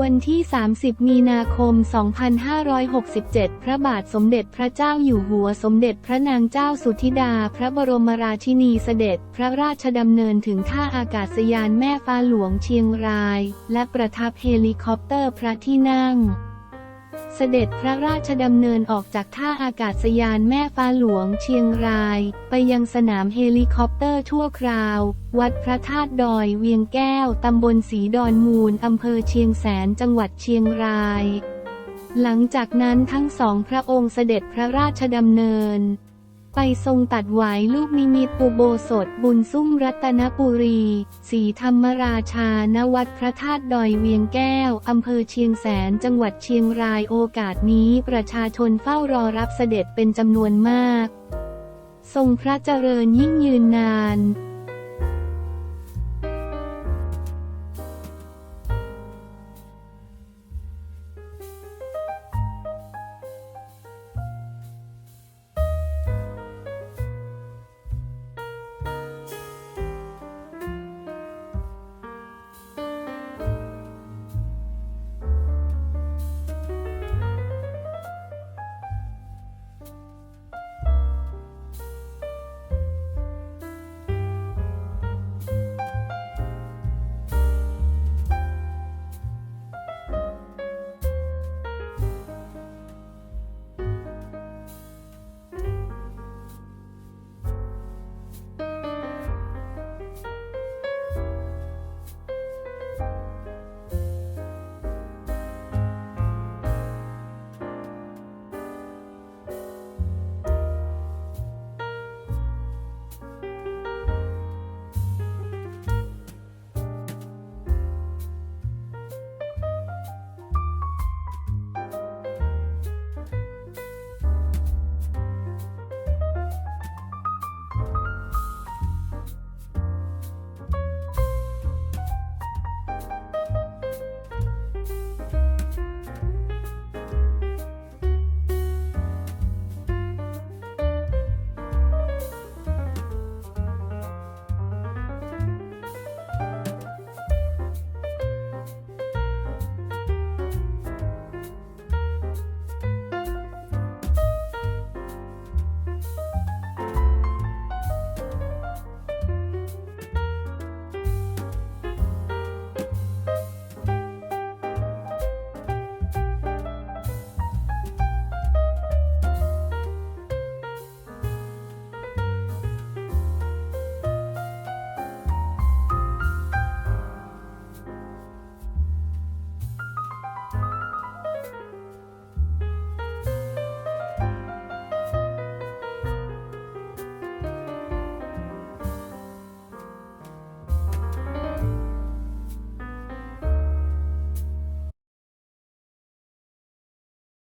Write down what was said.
วันที่ 30 มีนาคม 2567 พระบาทสมเด็จพระเจ้าอยู่หัวสมเด็จพระนางเจ้าสุธิดา พระบรมราชินีเสด็จ พระราชดำเนินถึงท่าอากาศยานแม่ฟ้าหลวงเชียงราย และประทับเฮลิคอปเตอร์พระที่นั่ง เสด็จพระราชดำเนินออกจากท่าอากาศยานแม่ฟ้าหลวงเชียงราย ไปยังสนามเฮลิคอปเตอร์ทั่วคราว วัดพระธาตุดอยเวียงแก้ว ตำบลสีดอนมูล อำเภอเชียงแสนจังหวัดเชียงราย หลังจากนั้นทั้งสองพระองค์เสด็จพระราชดำเนิน ไปทรงตัดหวายลูกนิมิตอุโบสถบุญซุ่มรัตนปุรีศรีธรรมราชา ณ วัดพระธาตุดอยเวียงแก้ว อำเภอเชียงแสน จังหวัดเชียงรายโอกาสนี้ประชาชนเฝ้ารอรับเสด็จเป็นจำนวนมาก ทรงพระเจริญยิ่งยืนนาน